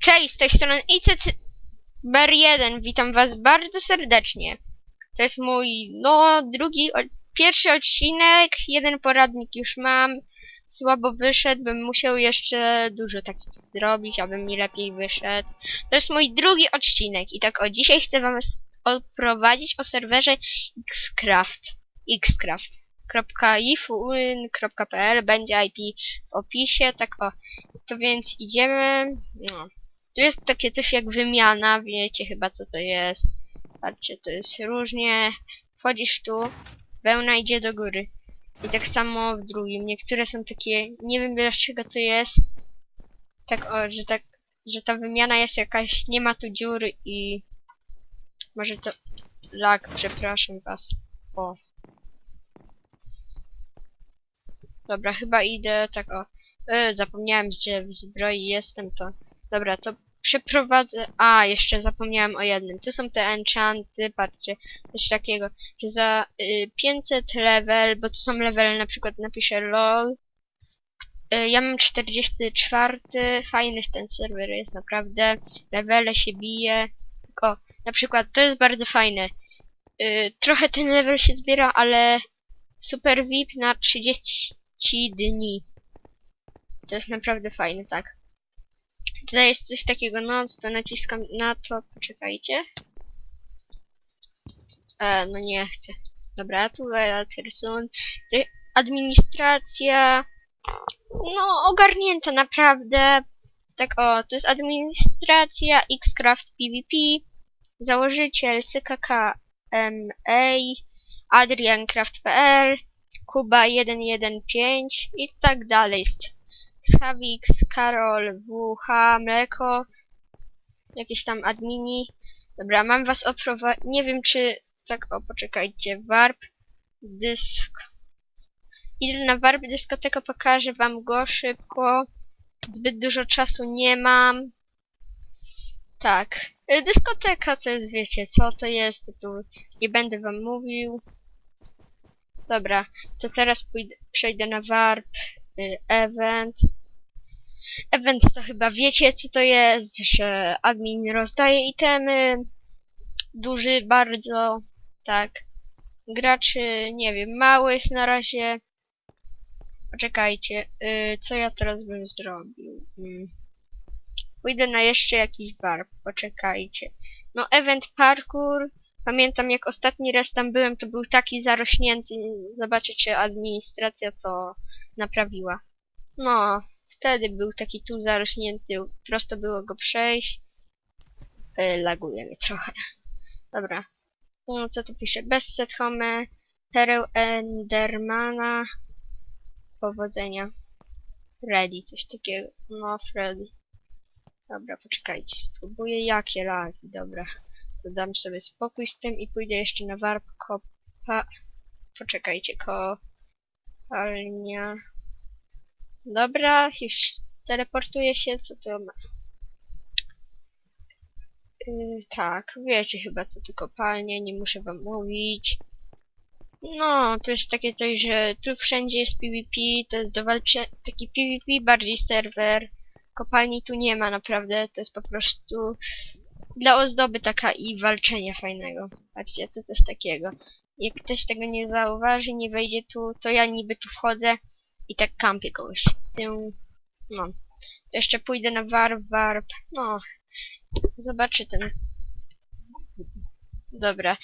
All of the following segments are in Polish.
Cześć, z tej strony ICCBR1. Witam was bardzo serdecznie. To jest mój, no, drugi, pierwszy odcinek. Jeden poradnik już mam. Słabo wyszedł, bym musiał jeszcze dużo takich zrobić, aby mi lepiej wyszedł. To jest mój drugi odcinek i tak o, dzisiaj chcę wam oprowadzić o serwerze Xcraft. Xcraft.ifwin.pl będzie IP w opisie, tak o. To więc idziemy. No. Tu jest takie coś jak wymiana, wiecie chyba co to jest. Patrzcie, to jest różnie. Wchodzisz tu, wełna idzie do góry. I tak samo w drugim. Niektóre są takie, nie wiem dlaczego to jest. Tak o, że tak, że ta wymiana jest jakaś, nie ma tu dziury i może to lag, przepraszam was. O. Dobra, chyba idę tak o. E, zapomniałem, że w zbroi jestem, to... Dobra, to przeprowadzę... A, jeszcze zapomniałem o jednym. To są te enchanty, patrzcie, coś takiego, że za y, 500 level, bo to są levele, na przykład napiszę LOL. Y, ja mam 44, fajny ten serwer jest naprawdę, levele się bije. O, na przykład to jest bardzo fajne. Y, trochę ten level się zbiera, ale super VIP na 30 dni. To jest naprawdę fajne, tak. Tutaj jest coś takiego, no, to naciskam na to, poczekajcie. E, no nie chcę. Dobra, tu Eltersun. Administracja. No, ogarnięta naprawdę. Tak o, to jest administracja, Xcraft PvP, założyciel CKKMA, AdrianCraft.pl, Kuba 115 i tak dalej. Schavix, Karol, WH, Mleko, jakieś tam admini. Dobra, mam was oprowadzić. Nie wiem czy. Tak, o, poczekajcie. Warp, dysk. Idę na warp dyskoteka, pokażę wam go szybko. Zbyt dużo czasu nie mam. Tak. Y, Dyskoteka to jest, wiecie, co to jest, to tu nie będę wam mówił. Dobra, to teraz pójdę, przejdę na warp, y, event. Event to chyba wiecie co to jest, że admin rozdaje itemy. Duży bardzo, tak. Graczy, nie wiem, mały jest na razie. Poczekajcie, y, co ja teraz bym zrobił? Mm. Pójdę na jeszcze jakiś warp, poczekajcie. No, event parkour. Pamiętam jak ostatni raz tam byłem, to był taki zarośnięty. Zobaczę, czy administracja to naprawiła. No, wtedy był taki tu zarośnięty, prosto było go przejść. Yy, laguje mnie trochę. Dobra. No, co tu pisze? Bezset home, pereł Endermana. Powodzenia. Ready, coś takiego. No, Freddy. Dobra, poczekajcie, spróbuję jakie lagi, dobra. To dam sobie spokój z tym i pójdę jeszcze na warp kopa... Poczekajcie, kopalnia... Dobra, już teleportuję się, co to ma? Yy, tak, wiecie chyba co to kopalnie, nie muszę wam mówić. No, to jest takie coś, że tu wszędzie jest PvP, to jest do walczenia, taki PvP bardziej serwer. Kopalni tu nie ma naprawdę, to jest po prostu dla ozdoby taka i walczenia fajnego. Patrzcie, to jest takiego. Jak ktoś tego nie zauważy, nie wejdzie tu, to ja niby tu wchodzę i tak kampię kogoś. No. To jeszcze pójdę na warp, warp. No. Zobaczy ten. Dobra.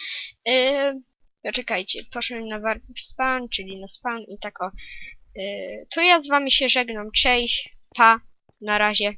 Yy, poczekajcie, poszedłem na warp spawn, czyli na spawn i tak o. Yy, to ja z wami się żegnam. Cześć, pa, na razie.